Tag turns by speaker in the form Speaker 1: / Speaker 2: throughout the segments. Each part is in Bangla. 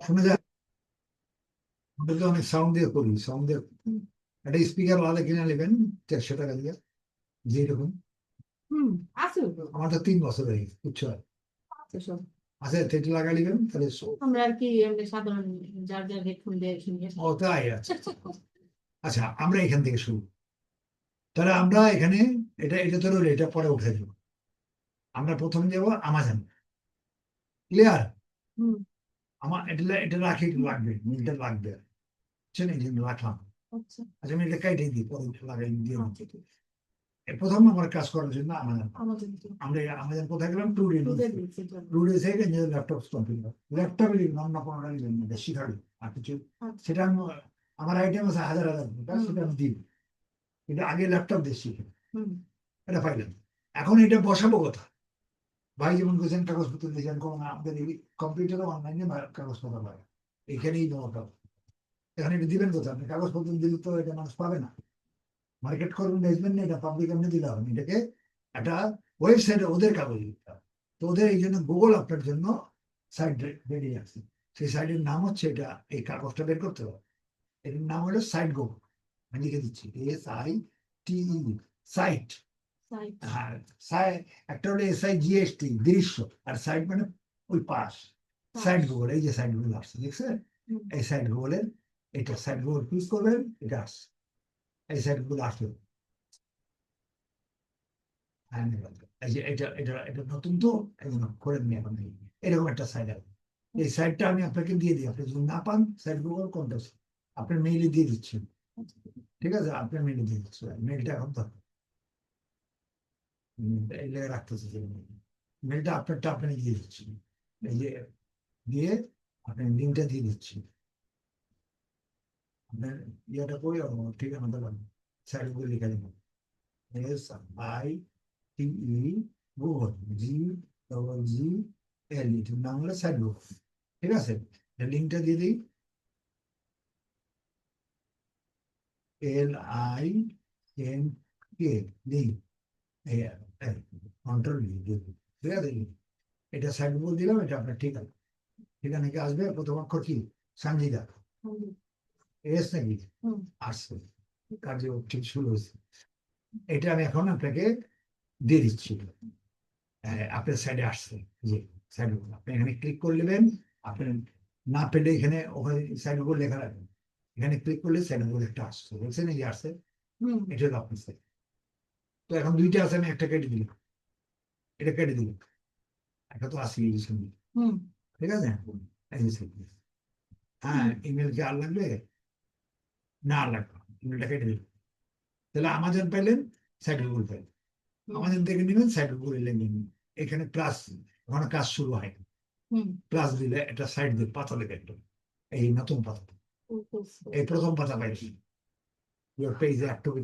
Speaker 1: শোনা যায় অনেক সাউন্ড দিয়ে করি সাউন্ড দিয়ে একটা স্পিকার আলাদা কিনে নেবেন চারশো টাকা দিয়ে। যেরকম। আমার তো তিন বছর হয়ে গেছে বুঝছ? আচ্ছা তেটি লাগা নেবেন তাহলে
Speaker 2: আমরা আর কি সাধারণ যার যার হেডফোন দিয়ে শুনি।
Speaker 1: ও তাই আছে আচ্ছা আমরা এখান থেকে শুরু। তাহলে আমরা এখানে এটা এটা তো রইল এটা পরে উঠে দেবো আমরা প্রথম যাব আমাজন ক্লিয়ার
Speaker 2: হুম।
Speaker 1: আমার এটা এটা রাখি লাগবে মিলটা লাগবে। বুঝছেন? এই রাখলাম।
Speaker 2: আচ্ছা।
Speaker 1: আচ্ছা আমি এটা কাইটে দিই পরে লাগাই দিয়ে দিই।
Speaker 2: আচ্ছা,
Speaker 1: প্রথম আমার কাজ করার জন্য
Speaker 2: আমাদের
Speaker 1: আমরা আমাদের কোথায় গেলাম? To day. টু ডে থেকে নিজের ল্যাপটপ কম্পিউটার ল্যাপটপে লিখলাম না টাকা লিখলাম এটা শিখাবি আর কিছু।
Speaker 2: আচ্ছা।
Speaker 1: সেটা আমি আমার আইটেম আছে হাজার হাজার টাকা, সেটা আমি দিই। কিন্তু আগে ল্যাপটপ দিয়ে শিখি। এটা পাইলাম এখন এটা বসাবো কথা ভাই যেমন বলছেন কাগজপত্র দিয়েছেন কোনো আমাদের এই কম্পিউটারে অনলাইনে কাগজপত্র পাবে এখানেই দরকার এখানে এটা দিবেন কোথায় আপনি কাগজপত্র দিলে তো এটা মানুষ পাবে না মার্কেট করবেন বেচবেন না এটা পাবলিক এমনি দিলে হবে। এটাকে একটা ওয়েবসাইটে ওদের কাগজ দিতে হবে তো ওদের এই জন্য গুগল আপনার জন্য সাইট বেরিয়ে আসছে সেই সাইটের নাম হচ্ছে এটা এই কাগজটা বের করতে হবে এটার নাম হলো সাইট গুগল আমি লিখে দিচ্ছি এস আই টি সাইট হ্যাঁ একটা হলো এস আই জিএসটি দৃশ্য আর সাইড মানে ওই পাশ সাইড গুগল এই যে সাইড গুগল আসছে দেখছেন? এই সাইড গুগলের এটা সাইড গুগল করবেন এটা আসছে এই সাইড গুগল আসলো। এই যে এটা এটা এটা নতুন তো এই জন্য এখন এরকম একটা সাইড আছে। এই সাইডটা আমি আপনাকে দিয়ে দিই আপনি যদি না পান সাইড গুগল মেইলে দিয়ে দিচ্ছেন। ঠিক আছে? আপনার মেইলে দিয়ে দিচ্ছি মেইলটা এখন তো এই রাখতেছে মেলটা আপনারটা আপনি দিয়ে দিচ্ছি। এই যে দিয়ে আপনি লিঙ্কটা দিয়ে দিচ্ছি। আপনার ইয়েটা করে ঠিক আমাদের সাইড করে লিখে দেবো। S I T E Google G double G L ইটির নাম হলো গুগল ঠিক আছে? লিঙ্কটা দিয়ে দিই। L I N K link control ঠিক আছে? এটা সাইড বল দিলাম এটা আপনার ঠিকানা ঠিকানা কি আসবে? প্রথম অক্ষর কি? এস নাকি? আসছে। কার্য ঠিক শুরু হয়েছে। এটা আমি এখন আপনাকে দিয়ে দিচ্ছি। হ্যাঁ, আপনার সাইডে আসছে। যে সাইড আপনি এখানে ক্লিক করে নেবেন। আপনি না পেলে এখানে ওখানে সাইড উপর লেখা রাখবেন। এখানে ক্লিক করলে সাইড উপর একটা আসছে। বলছেন এই আসছে? এটা হলো আপনার সাইড তো এখন দুইটা আছে আমি একটা কেটে দিলাম। এটা কেটে দিলাম। একটা তো আসি
Speaker 2: হুম।
Speaker 1: ঠিক আছে। হ্যাঁ ইমেল কি আর লাগবে? না আর লাগবে ইমেলটা কেটে দিলাম। তাহলে আমাজন পাইলেন সাইড গুগল পাইলেন। আমাজন থেকে নেবেন সাইড গুগল নেবেন এখানে প্লাস ওখানে কাজ শুরু হয়। প্লাস দিলে একটা সাইড দিয়ে পাতা লেগে একটা। এই নতুন পাতা। এই প্রথম পাতা পাইছি। ইউর পেজ একটুকু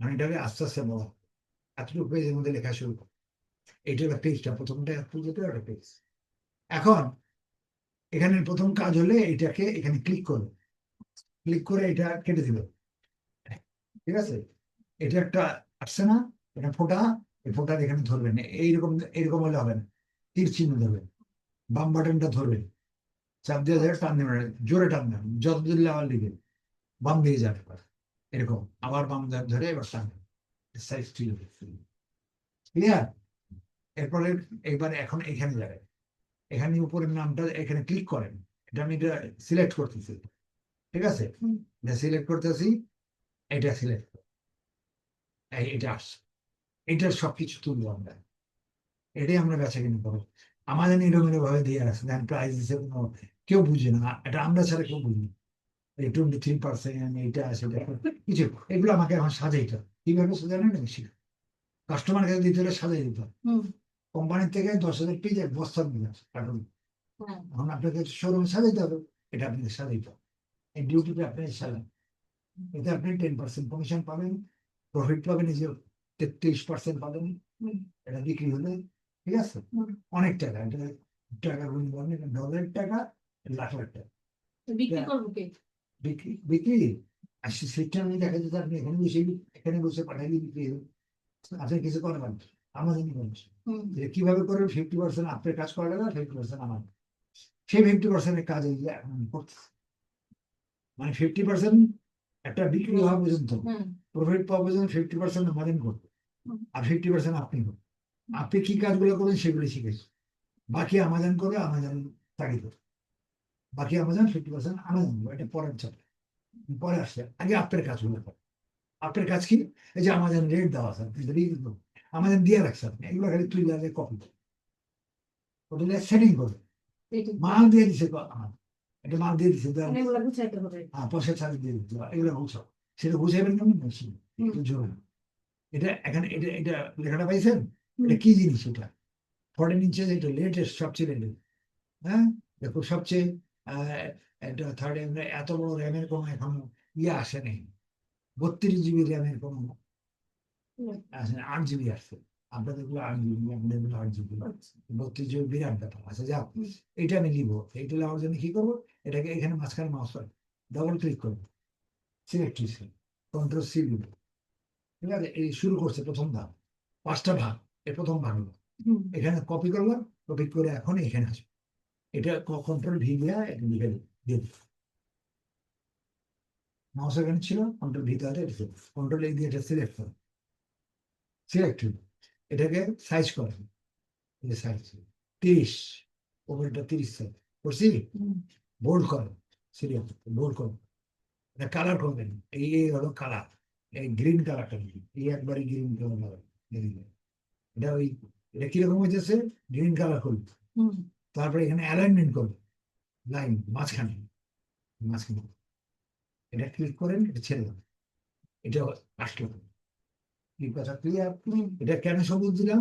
Speaker 1: পেজ মানে আস্তে আস্তে বলা এতটুকু পেজের মধ্যে লেখা শুরু করো। এইটা হলো পেজটা, প্রথমটা পুজোতে একটা পেজ। এখন এখানে প্রথম কাজ হলে এটাকে এখানে ক্লিক করো ক্লিক করে এটা কেটে দিল ঠিক আছে? এটা একটা আসছে না, এটা ফোটা, এই ফোটা এখানে ধরবেন এইরকম এইরকম হলে হবে না। তীর চিহ্ন ধরবেন বাম বাটনটা ধরবেন চাপ দিয়ে টান দেবেন জোরে টান দেবেন যত দিলে আবার লিখে বাম দিকে যাবে। এরকম আবার বাম ধরে- এবার টান সাইজ ক্লিয়ার এরপরে এবার এখন এখানে যাবে। এখানে উপরের নামটা এখানে ক্লিক করেন। এটা আমি এটা সিলেক্ট করতেছি। ঠিক আছে? এটা সিলেক্ট করতেছি। এটা সিলেক্ট এটা আসছে। এটার সবকিছু তুলবো আমরা। এটাই আমরা বেচা কিনে করব। আমাদের নিরমিল ভাবে দিয়ে আসে দেন প্রাইস কোনো কেউ বুঝে না। এটা আমরা ছাড়া কেউ বুঝি না। এই টোয়েন্টি থ্রি পার্সেন্ট এইটা সেটা কিছু এগুলো আমাকে এখন সাজাইতে হবে। কীভাবে সাজানো না। শিখো কাস্টমার কাছে দিতে হলে সাজাই দিতে হবে।
Speaker 2: হুম।
Speaker 1: কোম্পানির থেকে দশ হাজার পেয়ে যায় বস্তা নিয়ে আসে
Speaker 2: হ্যাঁ
Speaker 1: এখন আপনাকে শোরুমে সাজাইতে হবে এটা আপনি সাজাইতে হবে। এই ডিউটিটা আপনি সাজান। এতে আপনি টেন পার্সেন্ট কমিশন পাবেন প্রফিট পাবেন এই যে তেত্রিশ পার্সেন্ট পাবেন। এটা বিক্রি হলে ঠিক আছে? অনেক টাকা এটা টাকা ডলারের টাকা লাখ লাখ টাকা
Speaker 2: বিক্রি করব
Speaker 1: বিক্রি বিক্রি? আর সেটা আমি দেখা যাচ্ছে আপনি এখানে বসে এখানে বসে বিক্রি হবে আপনি কিছু না যে কীভাবে করে ফিফটি পার্সেন্ট আপনার কাজ করা যাবে ফিফটি পার্সেন্ট আমার। সেই ফিফটি পার্সেন্টের কাজ এখন করতেছে। মানে ফিফটি পার্সেন্ট একটা বিক্রি হওয়া পর্যন্ত প্রফিট পাওয়া পর্যন্ত ফিফটি পার্সেন্ট আমাদের করবে আর ফিফটি পার্সেন্ট আপনি করবেন আপনি কি কাজগুলো করবেন সেগুলো শিখেছি বাকি আমাজন করে আমাজন তাগিদ করবে বাকি আমাজন ফিফটি পার্সেন্ট আমাজন। এটা পরের চাপ পরে আসছে আগে আপনার কাজগুলো করে। আপনার কাজ কি? এই যে আমাজন রেট দেওয়া আছে আমাজন দিয়ে রাখছে আপনি এগুলো খালি তুই লাগে কপি ওটা সেটিং করবে মাল দিয়ে দিছে এটা মাল দিয়ে দিছে
Speaker 2: মানে
Speaker 1: হ্যাঁ পয়সা ছাড় দিয়ে হবে। এগুলো বুঝছ সেটা বুঝাইবেন কেমন। একটু এটা এখানে এটা এটা লেখাটা পাইছেন। এটা কি জিনিস এটা? ফরেন ইঞ্চে এটা লেটেস্ট সবচেয়ে লেটেস্ট। হ্যাঁ দেখো সবচেয়ে থার্ড এত বড় র্যামের কোনো এখন ইয়ে আসে নেই। বত্রিশ জিবি র্যামের কোনো। আসে না, আট জিবি আসছে আপনাদেরগুলো আট জিবি গুলো আট জিবি। বত্রিশ জিবি বিরাট ব্যাপার। আচ্ছা এটা আমি নিব। এইটা জন্য কি করব? এটাকে এখানে মাঝখানে মাউস ডবল ক্লিক করব। সিলেক্ট কন্ট্রোল সি দিব। ঠিক আছে? এই শুরু করছে প্রথম ধাপ। পাঁচটা ভাগ এর প্রথম ভাগ এখানে কপি করলাম কপি করে এখন এখানে আসবে। এটা কন্ট্রোল ভি দেওয়া এটা লিখে মাউস এখানে ছিল কন্ট্রোল ভি দেওয়া কন্ট্রোল এই দিয়ে এটা সিলেক্ট করো। সিলেক্ট এটাকে সাইজ করো। সাইজ তিরিশ। ওপরটা তিরিশ সাইজ করছি বোল্ড করো। সিরিয়াল বোল্ড করো। এটা কালার করবেন এই হলো কালার এই গ্রিন কালারটা এই একবারে গ্রিন কালার এটা ওই এটা কীরকম হয়েছে গ্রিন কালার করবে।
Speaker 2: হুম।
Speaker 1: তারপরে এখানে অ্যালাইনমেন্ট করবে। লাইন মাঝখানে মাঝখানে। এটা ক্লিক করেন এটা ছেড়ে দেবেন। এটা আসলো। কি কথা ক্লিয়ার এটা কেন সবুজ দিলাম?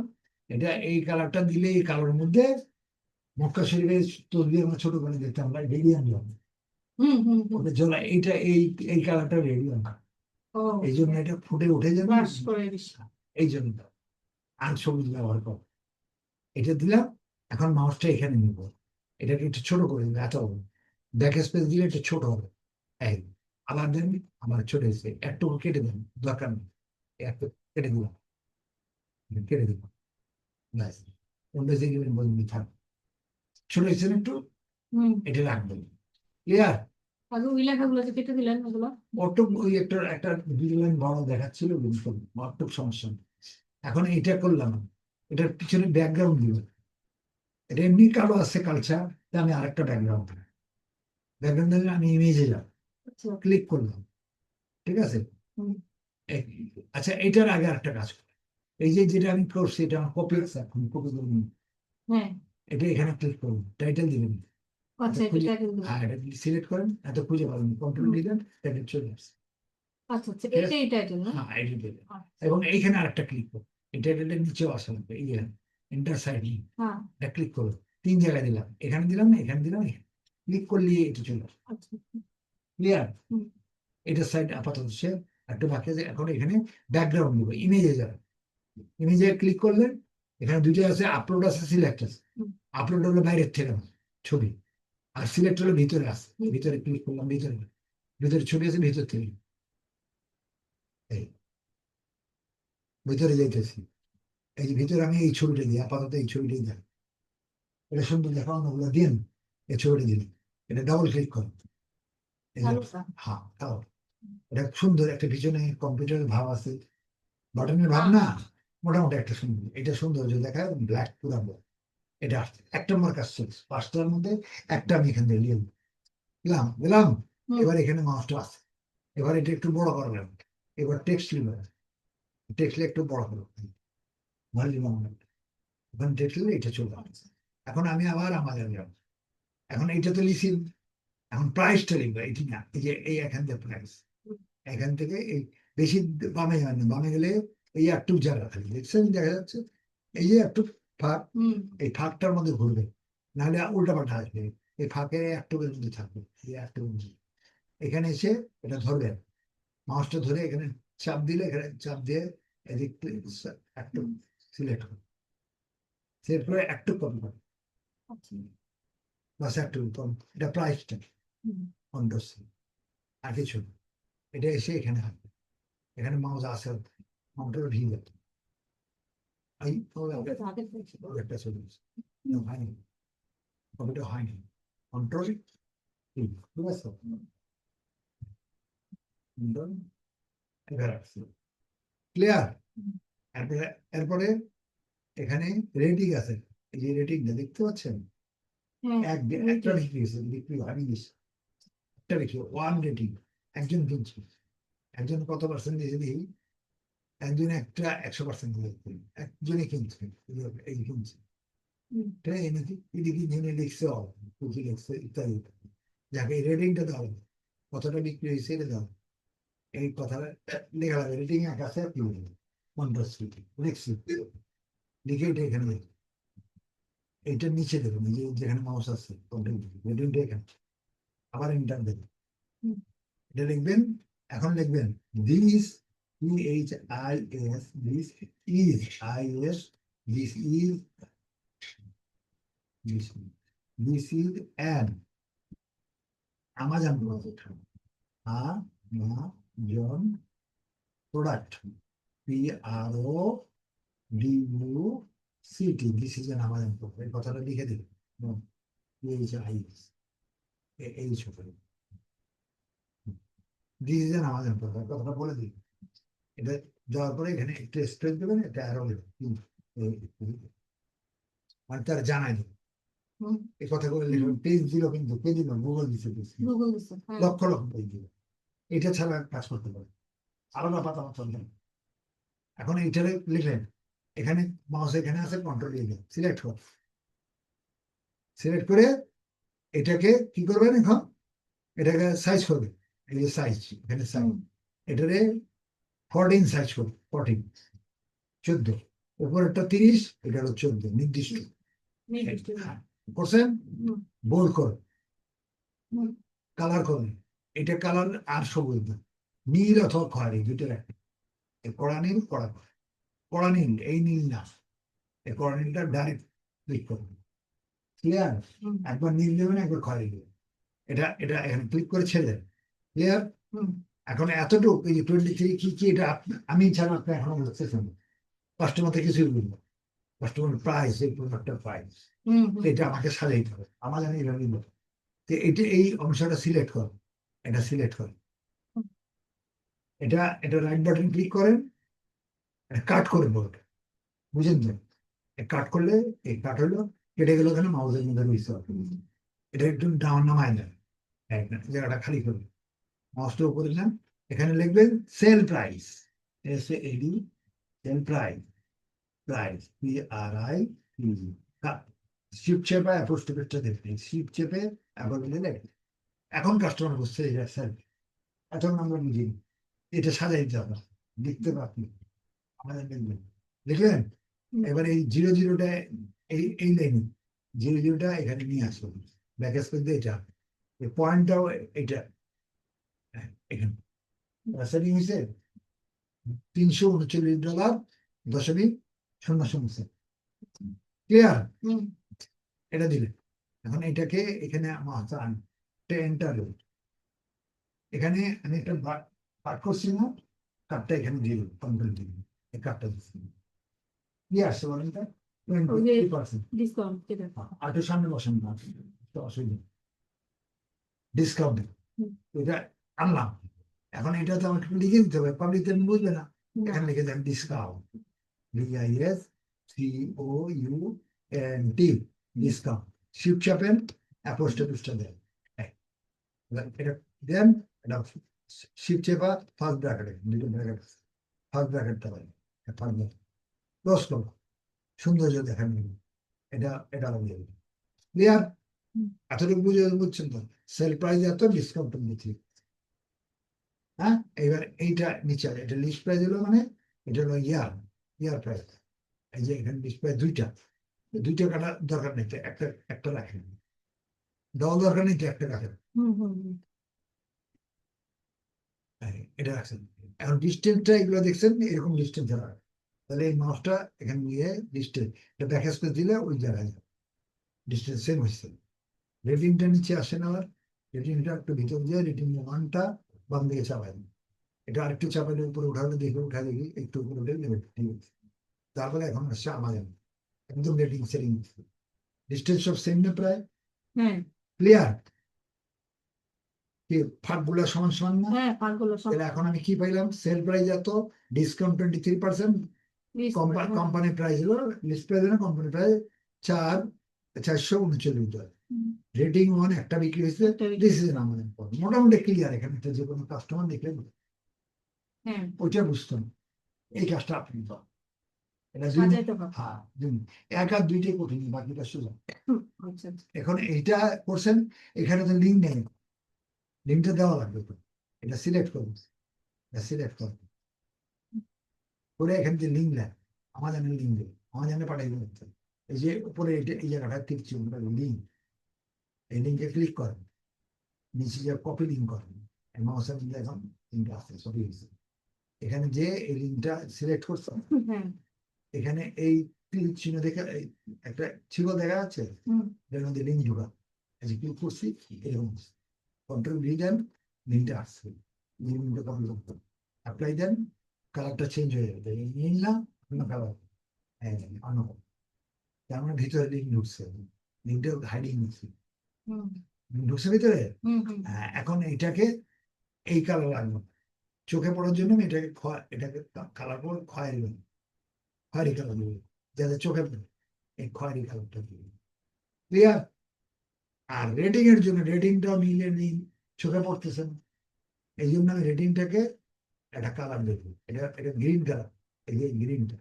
Speaker 1: এটা এই কালারটা দিলে এই কালারের মধ্যে মক্কা শরীফের তসবি আমরা ছোট করে দেখতাম আমরা
Speaker 2: হুম হুম
Speaker 1: ওটা এইটা এই এই কালারটা
Speaker 2: ও।
Speaker 1: এই জন্য এটা ফুটে উঠে যাবে। এই জন্য। আর সবুজ ব্যবহার কর। এটা দিলাম এখন মাউসটা এখানে নিব। এটাকে একটু ছোট করে দিবে এত ব্যাক স্পেস দিলে একটু ছোট হবে। এই আবার দেন আমার ছোট হয়েছে। একটু কেটে দেন দরকার নেই। একটু কেটে দিলাম। কেটে দিলাম। ব্যাস। অন্য জায়গায় বলবি থাক। ছোট হয়েছে না একটু?
Speaker 2: হুম।
Speaker 1: এটা রাখবেন। ক্লিয়ার
Speaker 2: আগে ওই লেখাগুলো যে কেটে দিলেন ওগুলো।
Speaker 1: অটুক ওই একটা একটা দুই লাইন বড় দেখাচ্ছিল অটুক সমস্যা এখন এটা করলাম। এটার পিছনে ব্যাকগ্রাউন্ড দিব এটা এমনি কারও আছে কালচার আমি আরেকটা ব্যাকগ্রাউন্ড ব্যাকগ্রাউন্ড দিলে আমি ইমেজে যাব। ক্লিক করলাম। ঠিক আছে? আচ্ছা এটার আগে আরেকটা কাজ করি। এই যে যেটা আমি করছি এটা আমার কপি আছে এখন কপি করে নিই।
Speaker 2: হ্যাঁ।
Speaker 1: এটা এখানে ক্লিক করুন টাইটেল দিবেন
Speaker 2: আচ্ছা এটা
Speaker 1: খুঁজে-
Speaker 2: কেটে
Speaker 1: হ্যাঁ এটা সিলেক্ট করেন এত খুঁজে পাবেন কন্ট্রোল দিলেন টাইটেল চলে আসছে
Speaker 2: আচ্ছা আচ্ছা
Speaker 1: হ্যাঁ
Speaker 2: আচ্ছা।
Speaker 1: এবং এইখানে আরেকটা ক্লিক করো এটা এটা নিচেও আসা লাগবে এই এন্টার সাইড
Speaker 2: হ্যাঁ
Speaker 1: এটা ক্লিক করো তিন জায়গায় দিলাম এখানে দিলাম না এখানে দিলাম ক্লিক করলে এটা চলে ক্লিয়ার এটা সাইড আপাতত সে একটু বাকি আছে এখন এখানে ব্যাকগ্রাউন্ড দিব ইমেজে যাবে ইমেজে ক্লিক করলেন এখানে দুইটা আছে আপলোড আছে সিলেক্ট আছে আপলোড হলো বাইরের থেকে ছবি আর সিলেক্ট হলো ভিতরে আছে ভিতরে ক্লিক করলাম ভিতরে ভিতরে ছবি আছে ভিতর থেকে ভিতরে যাইতেছি এই ভিতরে আমি এই ছবিটা দিই আপাতত এই ছবিটাই দেখ এটা সুন্দর দেখা অন্যগুলো দিন এই ছবিটা দিন। এটা ডাবল ক্লিক করুন। হ্যাঁ তাও। এটা সুন্দর একটা পিছনে কম্পিউটারের ভাব আছে। বাটনের ভাব না মোটামুটি একটা সুন্দর। এটা সৌন্দর্য দেখায় ব্ল্যাক পুরা। এটা একটা মার্ক আসছে। পাঁচটার মধ্যে একটা আমি এখান থেকে নিয়ে দিলাম দিলাম এবার এখানে মাউসটা আছে। এবার এটা একটু বড় করলাম এবার টেক্সট লিখলাম টেক্সট একটু বড় করলাম লিখলে এটা চলে আসছে। এখন আমি আবার আমাদের যাব। এখন এইটা তো লিখি। এখন প্রাইসটা লিখব এটি না? এই যে এই এখান থেকে প্রাইস এখান থেকে এই বেশি বামে যাবেন না। বামে গেলে এই একটু জায়গা খালি। দেখছেন? দেখা যাচ্ছে এই যে একটু ফাঁক। এই ফাঁকটার মধ্যে ঘুরবে। নাহলে উল্টা পাল্টা আসবে। এই ফাঁকে একটু মধ্যে থাকবে। এই এখানে এসে এটা ধরবেন। মাছটা ধরে এখানে চাপ দিলে এখানে চাপ দিয়ে এদিক একটু সিলেক্ট করুন সিলেক্ট করে একটু কম
Speaker 2: আচ্ছা।
Speaker 1: বাস একটু কম এটা প্রাইসটা। অন্ডসি আর কিছু। এটা এসে এখানে আসবে এখানে মাউস আছে মাউন্টের ভিড় যাবে এই। ও একটা গেছে। হয়নি। কপিটা হয়নি। কন্ট্রোল ঠিক আছে। ক্লিয়ার এরপরে এরপরে এখানে রেটিং আছে। এই যে রেটিংটা দেখতে পাচ্ছেন? এক একটা বিক্রি হয়েছে বিক্রি হয়নি বেশি একটা বিক্রি ওয়ান রেটিং একজন কিনছে একজন কত পার্সেন্ট একজন একটা একশো পার্সেন্ট কিনছে এই কিনছে। এদিকে লিখছে অল কুকি লিখছে ইত্যাদি। যাকে এই রেটিংটা দাও কতটা বিক্রি হয়েছে এটা এই কথাটা লেখা লাগবে। রেটিং এক আছে আর কি এইটার নিচে এই যেখানে মাউস আছে আবার ইন্টার দেবেন এটা লিখবেন, এখন লিখবেন this S this is I S this is an Amazon product. Amazon product. P R O D U C T. This is an. এই কথাটা লিখে দিন। এইচ আই এই ছোট this is an Amazon product. কথাটা বলে দিন। এটা যাওয়ার পরে এখানে একটা স্পেস দেবেন এটা আরও মানে তার জানাই দেবেন।
Speaker 2: হুম।
Speaker 1: এই কথাগুলো লিখবেন পেজ দিল কিন্তু পেজ দিল গুগল
Speaker 2: হ্যাঁ।
Speaker 1: লক্ষ লক্ষ পেজ দিল এটা ছাড়া কাজ করতে পারে আলাদা পাতা চলবে না। এখন এইটারে লিখলেন এখানে মাউস এখানে আছে কন্ট্রোল লিখে সিলেক্ট কর। সিলেক্ট করে এটাকে কি করবেন এখন? এটাকে সাইজ করবে এই যে সাইজ এখানে সাইজ এটারে ফোরটিন সাইজ করবে ফোরটিন চোদ্দ। উপরেরটা তিরিশ এটা হলো চোদ্দ নির্দিষ্ট। হ্যাঁ। করছেন?
Speaker 2: হুম।
Speaker 1: বোল্ড করুন। কালার করুন। এটা কালার আর সবুজ নীল অথবা খয়েরি দুটোর একটা কড়া নীল কড়া। কড়া নীল এই নীল না। এই কড়া নীলটা ডাইরেক্ট ক্লিক করুন। ক্লিয়ার একবার নীল দেবেন একবার খয়েরি দেবেন এটা এটা এখানে ক্লিক করে ছেড়ে দেন। ক্লিয়ার এখন এতটুকু এই যে টোয়েন্টি থ্রি কি কি এটা আমি ছাড়া আপনি এখনও বুঝতেছেন কাস্টমার থেকে কিছুই বুঝব কাস্টমার প্রাইস এই প্রোডাক্টের প্রাইস। এটা আমাকে সাজাইতে হবে। আমার জানি এইভাবে নিব তো এটা এই অংশটা সিলেক্ট কর এটা সিলেক্ট কর। এটা এটা রাইট বাটন ক্লিক করেন কাট করে বোর্ড বুঝেন তো? কাট করলে, এই কাট হলো, কেটে গেল ওখানে মাউসের মধ্যে রয়েছে এটা একটু ডাউন নামায় দেন জায়গাটা খালি করবে মাউসটা উপরে নেন এখানে লিখবেন sale price S A D sale price price P R I shift চেপে অ্যাপোস্টোপেটটা দেখবেন শিপ চেপে অ্যাপোস্টোপে এখন কাস্টমার এটা স্যার এখন আমরা বুঝি। এটা সাজাই দিতে হবে লিখতে পারবেন আমাদের লিখবেন লিখলেন এবার এই জিরো জিরোটা এই এই লাইন জিরো জিরোটা এখানে নিয়ে আসুন। ব্যাক স্পেস দিয়ে এটা। এই পয়েন্টটাও এটা। হ্যাঁ, এখানে। সেটিং হয়েছে তিনশো উনচল্লিশ ডলার দশমিক শূন্য শূন্য ক্লিয়ার? এটা দিলে এখন এটাকে এখানে আমার এন্টার এখানে আমি একটা পাঠ করছি না কার্ডটা এখানে দিয়ে দেবো কন্ট্রোল দিয়ে দেবো এই কার্ডটা দিচ্ছি কি আসছে বলেন তো আটের সামনে বসেন না তো অসুবিধা ডিসকাউন্ট এটা আনলাম এখন এটা তো আমাকে লিখে দিতে হবে পাবলিক তো বুঝবে না। এখানে লিখে দেন discount D I S C O U N T discount shift চাপেন অ্যাপোস্টোপিসটা দেন এটা দেন এটা শিপ চেপা ফার্স্ট ব্র্যাকেটে দুটো ব্র্যাকেট ফার্স্ট ব্র্যাকেটটা পাই ফার্স্ট ব্র্যাকেট সৌন্দর্য দেখান এটা এটা হবে ক্লিয়ার এতটুকু বুঝে বুঝছেন তো? সেল প্রাইস এত ডিসকাউন্ট দিচ্ছি। হ্যাঁ? এবার এইটা নিচে। এটা লিস্ট প্রাইস হলো মানে এটা হলো ইয়ার ইয়ার প্রাইস এই যে এখানে লিস্ট প্রাইস দুইটা। দুইটা কাটা দরকার নেই। তো একটা একটা রাখেন। দেওয়া দরকার নেই একটা রাখেন। এটা রাখছেন এখন ডিস্টেন্সটা এগুলো দেখছেন এরকম ডিস্টেন্স রাখেন তাহলে এই মাউসটা এখানে নিয়ে ডিস্টেন্স এটা ব্যাক স্পেস দিলে ওই জায়গায় ডিস্টেন্স সেম হচ্ছে। রেটিংটা নিচে আসেন আবার। রেটিংটা একটু ভিতর দিয়ে রেটিং ওয়ানটা বাম দিকে চাপাই এটা আরেকটু চাপাইলে উপরে উঠালে দেখে উঠা দেখি একটু উপরে উঠে নেবে ঠিক আছে। তারপরে এখন আসছে আমাদের। একদম রেটিং সেটিং ডিস্টেন্স সব সেম না প্রায়?
Speaker 2: হ্যাঁ
Speaker 1: ক্লিয়ার কি সমান সমান না?
Speaker 2: হ্যাঁ
Speaker 1: তাহলে এখন আমি কি পাইলাম? সেল প্রাইস এত discount twenty three percent. Company price হলো লিস্ট প্রাইস হলো কোম্পানি প্রাইস চার চারশো উনচল্লিশ ডলার রেটিং ওয়ান একটা বিক্রি হয়েছে দিস ইজ মোটামুটি ক্লিয়ার এখানে যে কোনো কাস্টমার দেখলে
Speaker 2: হ্যাঁ।
Speaker 1: ওইটা বুঝতাম। এই কাজটা আপনি তো। হ্যাঁ এক আর দুইটাই কঠিন বাকিটা সোজা।
Speaker 2: হুম, আচ্ছা আচ্ছা।
Speaker 1: এখন এইটা করছেন এখানে তো লিঙ্ক নেই। লিঙ্কটা দেওয়া লাগবে তো এটা সিলেক্ট করুন এটা সিলেক্ট করুন করে এখানে যে লিঙ্ক দেয় আমার জানে লিঙ্ক দেবে আমার জানে পাঠাই দেবে। এই যে উপরে এটা এই জায়গাটা টিপছি লিঙ্ক এই লিঙ্কে ক্লিক করেন। নিচে যে কপি লিঙ্ক করেন। মাউসের মধ্যে এখন লিঙ্ক আসছে সবই হয়েছে। এখানে যে এই লিঙ্কটা সিলেক্ট করছেন
Speaker 2: হ্যাঁ।
Speaker 1: এখানে এই তীর চিহ্ন দেখে একটা ছিল দেখা যাচ্ছে? লিঙ্ক ঢোকা। এই যে ক্লিক করছি এরকম কন্ট্রোল ভি দেন লিঙ্কটা আসছে। লিঙ্কটা কপি করতে অ্যাপ্লাই দেন কালারটা চেঞ্জ হয়ে যাবে। এই নীল না অন্য কালার হ্যাঁ অন্য তার মানে ভিতরে লিঙ্ক ঢুকছে। লিঙ্কটা হাইডিং ঢুকছে
Speaker 2: হুম।
Speaker 1: link ঢুকছে ভিতরে?
Speaker 2: হুম হুম।
Speaker 1: হ্যাঁ, এখন এইটাকে এই কালার চোখে পড়ার জন্য আমি এটাকে এটাকে কালার করে খয়েরি দেবো খয়েরি কালার দেবো। যাতে চোখে পড়ে। এই খয়েরি কালারটা দেবো। ক্লিয়ার আর রেটিং এর জন্য রেটিংটা মিলিয়ে নিন চোখে পড়তেছে না এই জন্য আমি রেটিংটাকে একটা কালার দেবো। এটা এটা গ্রিন কালার এই যে গ্রিনটা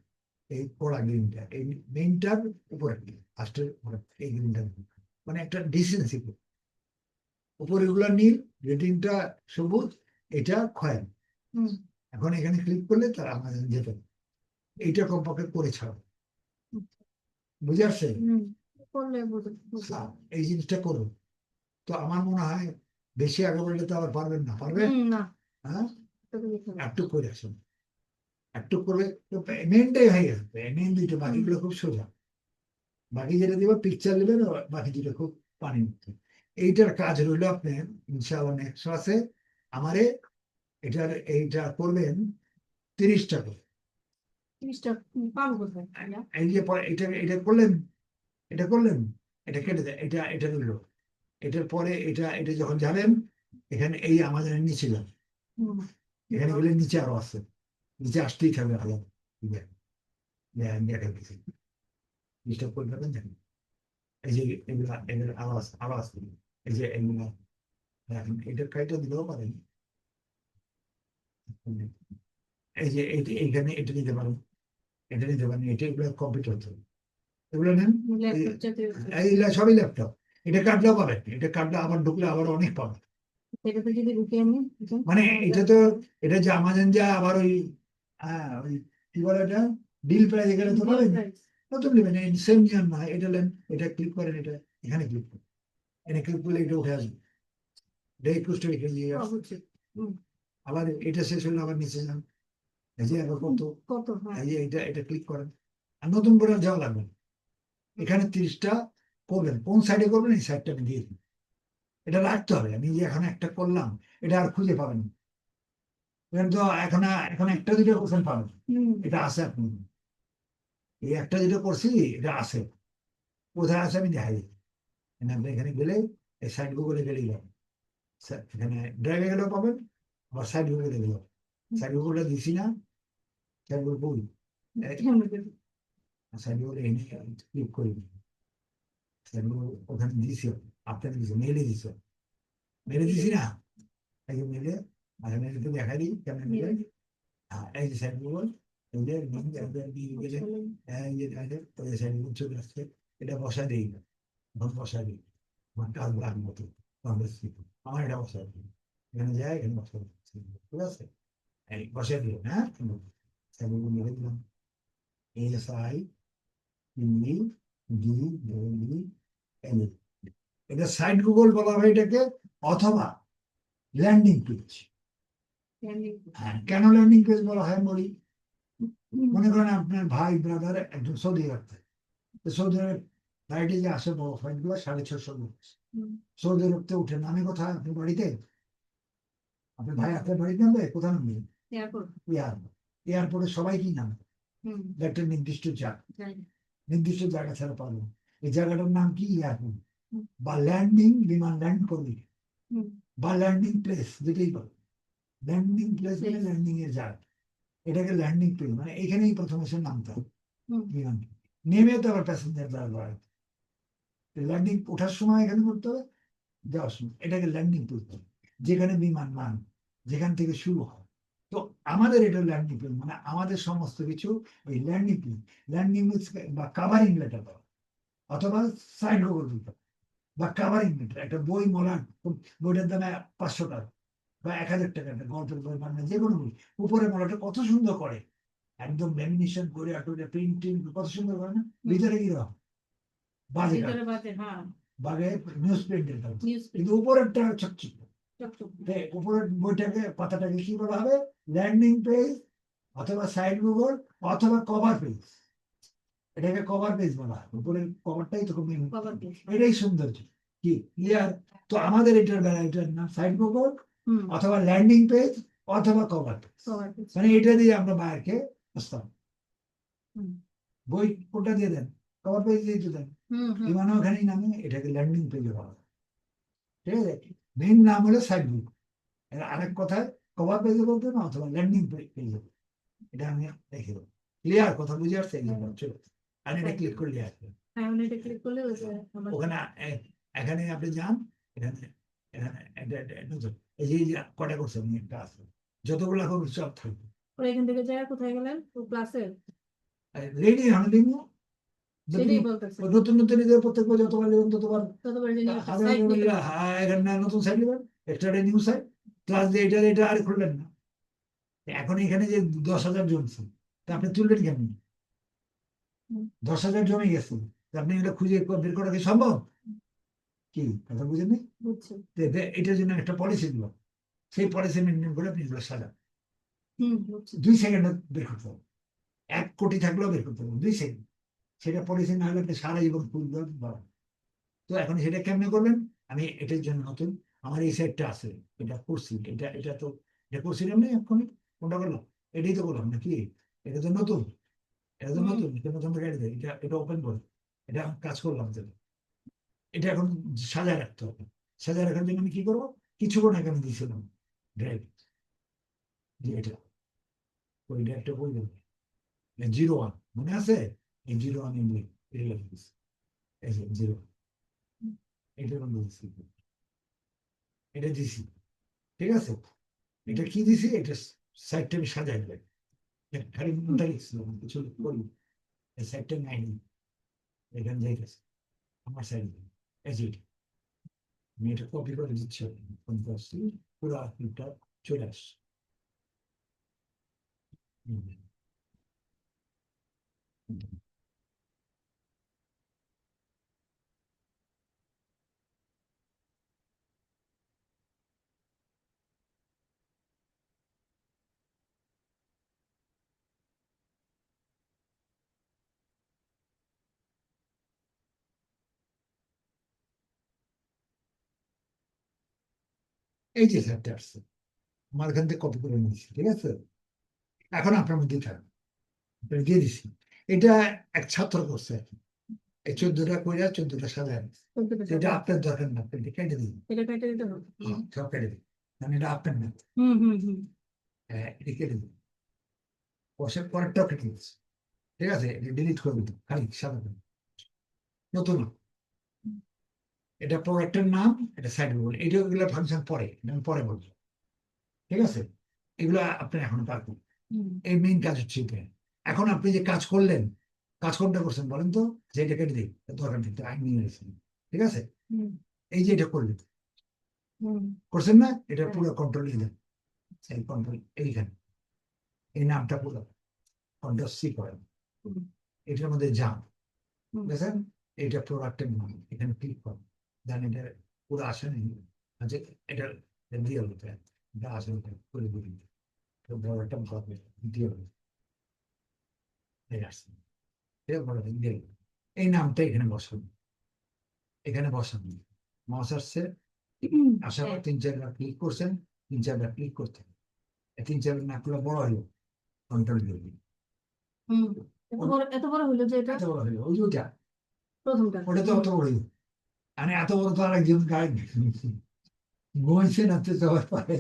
Speaker 1: এই কড়া গ্রিনটা এই মেইনটার উপরে ফার্স্টের উপরে এই গ্রিনটা মানে একটা ডিসেন্সি উপরে গুলা নীল রেটিংটা সবুজ এটা
Speaker 2: হুম।
Speaker 1: এখন এখানে ক্লিক করলে তারা আমাদের যেতে। এইটা কমপক্ষে করে ছাড়ো। বুঝে আসছে
Speaker 2: করলে
Speaker 1: এই জিনিসটা করো তো আমার মনে হয় বেশি আগে বললে তো আবার পারবেন না পারবে?
Speaker 2: হুম, না।
Speaker 1: হ্যাঁ। একটু করে আসুন। একটু করবে তো পেমেন্টটাই হয়ে গেছে। পেমেন্ট দিতে বাকিগুলো খুব সোজা। বাকি যেটা দিবে পিকচার নেবেন বাকি যেটা খুব পানি মুক্ত এইটার কাজ রইল আপনি ইনশাআল্লাহ নেক্সট ক্লাসে আমারে এটার এইটা করবেন তিরিশটা করে। এই যে এটা এটা করলেন এটা করলেন? এটা কেটে দেয় এটা এটা রইল এটার পরে এটা এটা যখন যাবেন এখানে এই আমাদের নিচে যান এখানে গেলে নিচে আরও আছে। নিচে আসতেই থাকবে আলো দেখাইতেছি ডিস্টার্ব করে এই যে এগুলা এই যে এগুলা এখন এটার কাইটা দিতেও পারেন। এই যে এইখানে এটা নিতে পারেন। এটা নিতে পারেন এটা এগুলো হবে এগুলো নেন। এইগুলা সবই ল্যাপটপ এটা কাটলেও পাবেন। এটা কাটলে আবার ঢুকলে আবার অনেক পাবেন। মানে এটা তো এটা যে আমাজন যা আবার ওই হ্যাঁ ওই কি বলে এটা ডিল প্রাইস এখানে তো পাবেন। নতুন নেবেন। সেম নিয়ম না এটা নেন এটা ক্লিক করেন এটা এখানে ক্লিক করেন। এখানে ক্লিক করলে এটা উঠে আসবে। এটা এখানে নিয়ে আসবে। আবার এটা শেষ হলে আবার নিচে যান। এই যে আবার কত?
Speaker 2: কত হ্যাঁ।
Speaker 1: এই যে এটা এটা ক্লিক করেন। আর নতুন করে যাওয়া লাগবে না। এখানে তিরিশটা করবেন। কোন সাইডে করবেন? এই সাইডটা আমি দিয়ে দিন এটা রাখতে হবে। আমি যে এখন একটা করলাম এটা আর খুঁজে পাবেন তো? এখন এখন একটা দুটো কোশ্চেন পাবেন। এটা আছে আপনি এই একটা যেটা করছি এটা আছে। কোথায় আছে আমি দেখাই। এখানে আপনি এখানে গেলে এই সাইড গুগলে গেলেই যাবেন এখানে ড্রাইভে গেলেও পাবেন আবার সাইড গুগলে গেলেও। সাইড গুগলটা দিছি না। সাইড গুগল গুগলে এনে ক্লিক করি গুগল ওখানে দিছি আপনাকে দিছি মেলে দিছি মেলে দিছি না এই যে মেলে আর মেলে তো দেখা দিই কেমন মেলে এই যে এই যে এই যে ওই যে side গুলো চলে আসছে, এটা বসা দিই না এখন বসা দিই আমার কাজ লাগ মতো কংগ্রেস। আমার এটা বসা দিই এখানে যায় এখানে বসা ঠিক আছে এই বসা দিও হ্যাঁ সেগুলো লিখে দিলাম S I E D D L এটা সাইড গুগল বলা হয় এটাকে অথবা ল্যান্ডিং পেজ হ্যাঁ কেন ল্যান্ডিং পেজ বলা হয় বলি মনে করেন আপনার ভাই ব্রাদার একজন সৌদি আরব থাকে। সৌদি আরব ফ্লাইটে যে আসে বড় ফ্লাইটগুলো সাড়ে ছশো সৌদি আরবতে উঠে নামে কোথায়? আপনি বাড়িতে? আপনার ভাই আপনার বাড়িতে নামবে কোথায় নামবে
Speaker 2: এয়ারপোর্ট
Speaker 1: এয়ারপোর্ট সবাই কি নামে? একটা নির্দিষ্ট জায়গা। নির্দিষ্ট জায়গা ছাড়া পারব এই জায়গাটার নাম কি? এয়ারপোর্ট বা ল্যান্ডিং বিমান ল্যান্ড করবে। বা ল্যান্ডিং প্লেস যেটাই বল। ল্যান্ডিং প্লেস মানে ল্যান্ডিং এর জায়গা। এটাকে ল্যান্ডিং প্লেস মানে এখানেই প্রথমে সে নামতে হবে। বিমান নেমে তো আবার প্যাসেঞ্জার ব্যবহার ল্যান্ডিং ওঠার সময় এখানে করতে হবে যাওয়ার সময়। এটাকে ল্যান্ডিং করতে হবে যেখানে বিমান মান যেখান থেকে শুরু হয়। আমাদের এটা ল্যান্ডিং প্লেন মানে আমাদের সমস্ত কিছু ওই ল্যান্ডিং প্লেন ল্যান্ডিং বা কাভারিং লেটার পাওয়া অথবা সাইড গোবর দিতে বা কাভারিং লেটার একটা বই মলার বইটার দামে পাঁচশো টাকা বা এক হাজার টাকা একটা গল্পের বই মানে যে কোনো বই উপরে মলাটা কত সুন্দর করে একদম ল্যামিনেশন করে একটা প্রিন্টিং কত সুন্দর করে না ভিতরে কি রকম বাজে
Speaker 2: বাজে হ্যাঁ।
Speaker 1: নিউজ প্রিন্টের কাজ।
Speaker 2: নিউজ
Speaker 1: কিন্তু উপরেরটা তে উপরের বইটাকে পাতাটাকে কি বলা হবে? ল্যান্ডিং পেজ অথবা সাইড গুগল অথবা কভার পেজ এটাকে কভার পেজ বলা হয়। উপরের কভারটাই তো খুব এটাই সৌন্দর্য। কি? ক্লিয়ার তো আমাদের এটার বেলা এটার নাম সাইড গুগল অথবা ল্যান্ডিং পেজ অথবা কভার পেজ মানে এটা দিয়ে আমরা বাইরকে আসতাম। বই কোনটা দিয়ে দেন? কভার পেজ দিয়ে তো দেন।
Speaker 2: হুম
Speaker 1: ওখানেই নামে এটাকে ল্যান্ডিং পেজে বলা হয়। ঠিক আছে? মেইন নাম হলো সাইড বুক এর আরেক কথায় কভার পেজে বলতে না অথবা ল্যান্ডিং পেজে এটা আমি দেখে দেবো। ক্লিয়ার কথা বুঝে আসছে? এই জন্য চলো আর এটা ক্লিক করলে আসবে।
Speaker 2: হ্যাঁ মানে এটা ক্লিক করলে ওই
Speaker 1: ওখানে এখানে আপনি যান এখানে এটা- এটা- এটা। এই যে কটা করছে? আমি একটা আছে। যতগুলো করবে সব থাকবে।
Speaker 2: এখান থেকে যায় কোথায় গেলেন? ও ক্লাসে
Speaker 1: রেডি হান্ডিং নতুন নতুন নিজের প্রত্যেক বই যতবার নেবেন
Speaker 2: নিতে
Speaker 1: হ্যাঁ, না নতুন সাইড নেবেন এক্সট্রা নিউ সাইড ক্লাস দিয়ে এটা এটা আর খুললেন না। এখন এখানে যে দশ হাজার জমছে তা আপনি তুললেন
Speaker 2: হুম।
Speaker 1: দশ হাজার জমে গেছে আপনি এটা খুঁজে বের করা কি সম্ভব? কি কথা
Speaker 2: বুঝছি।
Speaker 1: এটার জন্য একটা পলিসি দিল সেই পলিসি মেনটেন করে আপনি এগুলো সাজান। দুই সেকেন্ডে বের করতে হবে। এক কোটি থাকলেও বের করতে হবে দুই সেকেন্ড সেটা পলিসি না হলে আপনি সারা জীবন পাবেন তো এখন সেটা কেমনে করবেন? আমি এটার জন্য নতুন। আমার এই সাইডটা আছে। এটা করছি। এটা এটা তো এটা করছিলাম না এখন। কোনটা করলাম? এটাই তো করলাম নাকি? এটা তো নতুন। এটা তো নতুন। এটা নতুন গাড়ি দেয় এটা এটা ওপেন করে। এটা কাজ করলাম তো এটা এখন সাজায় রাখতে হবে। সাজায় রাখার জন্য আমি কি করব? কিছু কিছুক্ষণ এখানে দিয়েছিলাম। ড্রাইভ যে এটা। ওই একটা বই জিরো ওয়ান। মনে আছে? জিরো ওয়ান এমনি এই যে জিরো এটা কোনো দিছি এটা দিছি ঠিক আছে? এটা কি দিছি? এটা সাইডটা আমি সাজাই দেবে। খালি মনটা লিখছিলাম কিছু এই নাই। আমার সাইড যে এটা। আমি এটা কপি করে দিচ্ছি। ফোন করছি পুরো আপনিটা চলে আসছে হুম। এই যে স্যারটা আসছে আমার এখান থেকে কপি করে নিয়েছি ঠিক আছে এখন আপনার মধ্যে থাকবে দিয়ে দিচ্ছি এটা এক ছাত্র করছে আর কি। এই চোদ্দটা কইরা চোদ্দটা।
Speaker 2: কম্পিউটার
Speaker 1: এটা আপনার দরকার না আপনি কেটে দিন সব কেটে দিন কারণ এটা আপনার না
Speaker 2: হুম হুম হুম
Speaker 1: হ্যাঁ এটা কেটে দিন বসে পরেরটাও কেটে দিচ্ছে ঠিক আছে এটা ডিলিট করে দিন খালি সাদা। নতুন এটা প্রোডাক্টের নাম এটা সাইড বলব এটা এগুলো ফাংশন পরে এটা আমি পরে বলব ঠিক আছে? এগুলো আপনি এখন পারবেন। এই মেইন কাজ হচ্ছে এটা। এখন আপনি যে কাজ করলেন কাজ কোনটা করছেন বলেন তো? যে এটা কেটে দিই দরকার নেই আইন নিয়ে এসেছেন ঠিক আছে? এই যে এটা করলেন। করছেন না? এটা
Speaker 2: হ্যাঁ।
Speaker 1: পুরো কন্ট্রোল দেন এই কন্ট্রোল এইখানে। এই নামটা পুরো কন্ট্রোল সি করেন। এটার মধ্যে যান। বুঝেছেন? এটা প্রোডাক্টের নাম এখানে ক্লিক করেন। দেন এটা পুরো আসে নেই আচ্ছা এটা দিয়ে হতে এটা আসে করে দিন তো বড় একটা ভাবে দিয়ে আসছে। বড় একটা দিয়ে হলো। এই নামটা এখানে বসান এখানে বসান মাউস আসছে। আসার পর। তিন চারবার ক্লিক করছেন তিন চারবার ক্লিক করতে হবে। এই তিন চারবার নাকগুলো বড় হলো। কন্ট্রোল।
Speaker 2: হুম এত বড় হলো যে এটা?
Speaker 1: এত বড় হলো। ওই যে ওইটা।
Speaker 2: প্রথমটা।
Speaker 1: ওটা তো অত বড় হলো। মানে এত বড় তো আরেকজন গায়ে। ঘুমাইছে না তো সবার পায়ে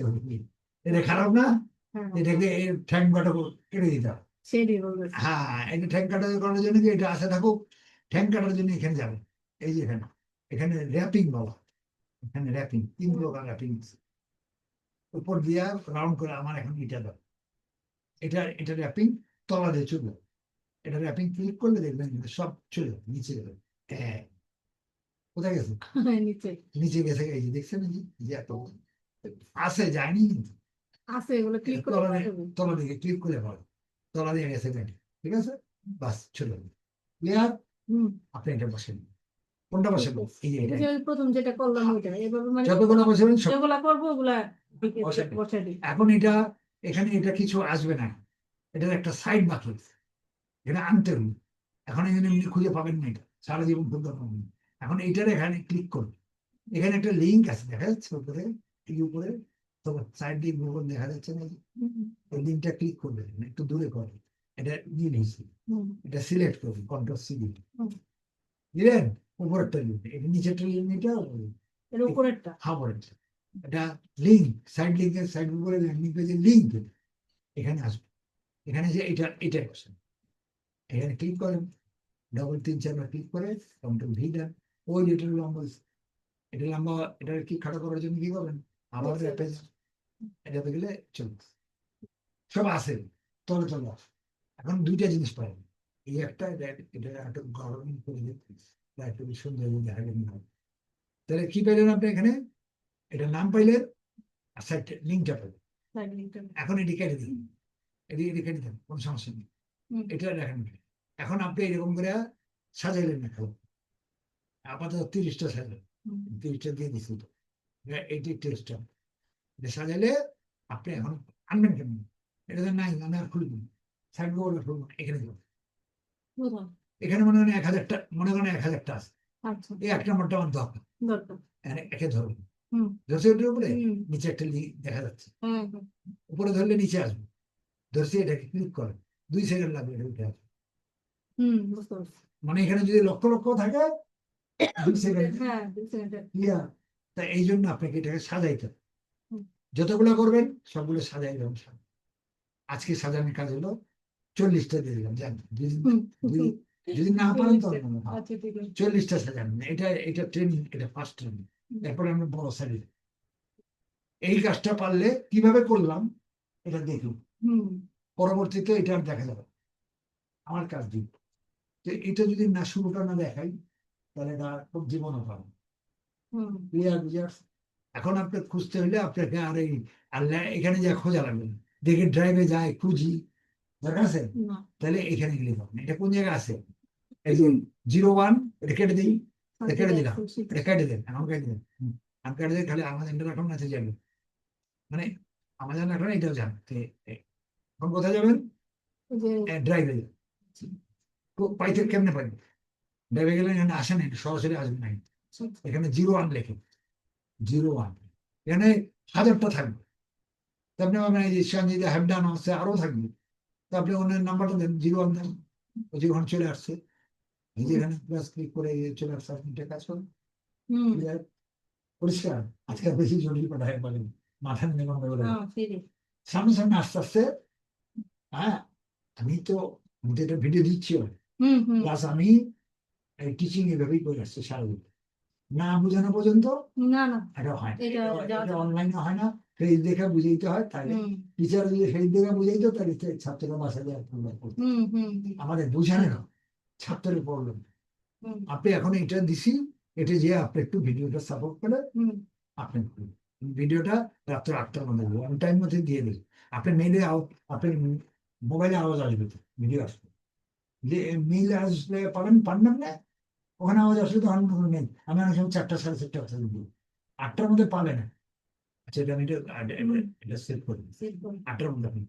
Speaker 1: এটা খারাপ না?
Speaker 2: হ্যাঁ।
Speaker 1: এটাকে ঠ্যাং কাটা কেটে দিতে হবে। হ্যাঁ এটা ঠ্যাং কাটা করার জন্য কি এটা আসে থাকুক? ঠ্যাং কাটার জন্য এখানে যাবে। এই যে এখানে। এখানে র্যাপিং বলা এখানে র্যাপিং তিন প্রকার র্যাপিং উপর দিয়া রাউন্ড করে আমার এখন এটা দাও। এটা এটা র্যাপিং তলা দিয়ে চলবে এটা র্যাপিং ক্লিক করলে দেখবেন সব চলে নিচে যাবে। হ্যাঁ কোথায় গেছে?
Speaker 2: নিচে।
Speaker 1: নিচে গেছে এই যে দেখছেন এই যে, এত আসে যায়নি কিন্তু।
Speaker 2: আছে এগুলো ক্লিক করে
Speaker 1: তলা দিকে ক্লিক করে পাবে তলা দিয়ে গেছে ঠিক আছে? বাস চলে ক্লিয়ার আপনি এটা বসেন। কোনটা বসেন? এই যে এটা।
Speaker 2: প্রথম যেটা করলাম ওইটা। এভাবে মানে
Speaker 1: যতগুলো
Speaker 2: যেগুলা করব ওগুলা বসে দিই
Speaker 1: এখন এটা এখানে এটা কিছু আসবে না। এটার একটা সাইড বাকি এটা আনতে হবে এখন এখানে এমনি খুঁজে পাবেন না এটা। সারা জীবন খুঁজতে পাবেন না। এখন এইটার এখানে ক্লিক করুন এখানে একটা লিঙ্ক আছে দেখা যাচ্ছে উপরে এই উপরে তো সাইড দিয়ে গুগল দেখা যাচ্ছে না এই লিঙ্কটা ক্লিক করবেন একটু দূরে করবেন এটা নিয়ে নিয়েছি। এটা সিলেক্ট করুন কন্ট্রোল সি
Speaker 2: হুম।
Speaker 1: দিলেন উপরেরটা লিঙ্ক এটা নিচেরটা লিঙ্ক এটা
Speaker 2: এর উপরেরটা।
Speaker 1: হ্যাঁ পরেরটা এটা লিঙ্ক সাইড লিঙ্কের সাইড উপরে ল্যান্ডিং পেজের লিঙ্ক এখানে আসবে। এখানে যে এটা বসেন এখানে ক্লিক করেন ডবল তিন চারবার ক্লিক করে কন্ট্রোল ভি দেন ওই যেটা লম্বা এটা লম্বা এটা কি খাটো করার জন্য কি করবেন? আবার
Speaker 2: আচ্ছা।
Speaker 1: এটাতে গেলে চলবে। সব তলে তলে এখন দুইটা জিনিস পাবেন এই একটা এটা একটা গরম করে একটু সুন্দর দেখা গেল তাহলে কি পাইলেন আপনি এখানে? এটা নাম পাইলেন? আর সাইড লিঙ্কটা পাইলেন।
Speaker 2: Side link টা।
Speaker 1: এখন এটি কেটে দিন। এটি এটি কেটে দেন। কোনো সমস্যা নেই। এটা দেখেন। এখন আপনি এরকম করে সাজাইলেন না খেলো। আপাতত তিরিশটা সাজালেন
Speaker 2: হুম,
Speaker 1: তিরিশটা দিয়ে দিচ্ছি তো এইটি তিরিশটা এটা সাজাইলে আপনি এখন আনবেন এটা তো নাই আমি আর খুলবেন সাইড বোর্ড খুলবেন এখানে। এখানে মনে করেন এক হাজারটা মনে করেন এক হাজারটা আছে।
Speaker 2: আচ্ছা।
Speaker 1: এই এক নম্বরটা আমার দরকার। একে। ধরছে ওটার উপরে? নিচে একটা দেখা যাচ্ছে।
Speaker 2: হ্যাঁ, হ্যাঁ।
Speaker 1: উপরে ধরলে নিচে আসবে। ধরছে এটাকে ক্লিক করেন দুই সেকেন্ড লাগবে এটা উঠে আসবে। মানে এখানে যদি লক্ষ লক্ষ থাকে দুই সেকেন্ড
Speaker 2: হ্যাঁ।
Speaker 1: ক্লিয়ার? তা এই জন্য আপনাকে এটাকে সাজাইতে হবে। যতগুলো করবেন সবগুলো সাজাই দেবেন আজকে সাজানোর কাজ হলো চল্লিশটা দিয়ে দিলাম জান যদি না পারেন তো
Speaker 2: আচ্ছা
Speaker 1: চল্লিশটা সাজান। এটা এটা ট্রেনিং এটা ফার্স্ট ট্রেনিং এরপরে আমরা বড় সারি এই কাজটা পারলে কীভাবে করলাম এটা দেখুন। পরবর্তীতে এটা আর দেখা যাবে আমার কাজ দিন। তো এটা যদি না শুরুটা না দেখাই তাহলে এটা খুব জীবনও পাবে ক্লিয়ার এখন আপনি খুঁজতে হলে আপনাকে আর এই আল্লাহ এখানে যা খোঁজা লাগবে না। দেখে ড্রাইভে যায় খুঁজি। দরকার আছে? তাহলে এখানে গেলে পাবেন এটা কোন জায়গায় আছে? এই যে জিরো ওয়ান এটা কেটে দিই। এটা কেটে দিলাম। এটা কেটে দেন এখন কেটে দেন। আমি কেটে দেন খালি আমাদের রাখুন না যাবে মানে আমাদের রাখুন এটাও যান এখন কোথায় যাবেন? ড্রাইভে পাইতে কেমনে পাইবেন ড্রাইভে গেলে এখানে আসেন এটা সরাসরি আসবে না এখানে জিরো ওয়ান লেখে। জিরো ওয়ান এখানে হাজারটা থাকবে। তা আপনি ভাবেন এই যে সঞ্জিতা হ্যাভ ডান আছে আরও থাকবে। তা আপনি ওনার নাম্বারটা দেন জিরো ওয়ান দেন। ওই যে ওখানে চলে আসছে। এই যে এখানে প্লাস ক্লিক করে চলে আসছে আপনি এটা কাজ করুন? পরিষ্কার? আজকে বেশি জটিল পাঠায় বলেন। মাথা নিয়ে করে
Speaker 2: হ্যাঁ
Speaker 1: সামনে সামনে আস্তে আস্তে হ্যাঁ আমি তো এটা ভিডিও দিচ্ছি। প্লাস আমি টিচিং এভাবেই করে আসছি সারাদিন না বোঝানো পর্যন্ত
Speaker 2: না না।
Speaker 1: এটা হয়।
Speaker 2: এটা
Speaker 1: অনলাইনে হয় না। ফেস দেখে বুঝাইতে হয় তাই
Speaker 2: হুম।
Speaker 1: টিচার যদি ফেস দেখে বুঝাইতো তাহলে ছাত্ররা যায় প্রবলেম করতো। আমাদের বোঝানো না ছাত্রের প্রবলেম আপনি এখন এটা দিছি এটা যে আপনি একটু ভিডিওটা সাপোর্ট করে আপনি ভিডিওটা রাত্র আটটার মধ্যে ওয়ান টাইম মধ্যে দিয়ে দিন আপনি মেইলে আপনি মোবাইলে আওয়াজ আসবে তো ভিডিও আসবে। যে মেইল আসলে পাবেন পারবেন না ওখানে আমাদের অসুবিধা অনেক কোনো মেইল আমি অনেক সময় চারটা সাড়ে চারটা কথা দিই আটটার মধ্যে পাবে না। আচ্ছা এটা আমি এটা এটা
Speaker 2: সেভ করি।
Speaker 1: আটটার মধ্যে আপনি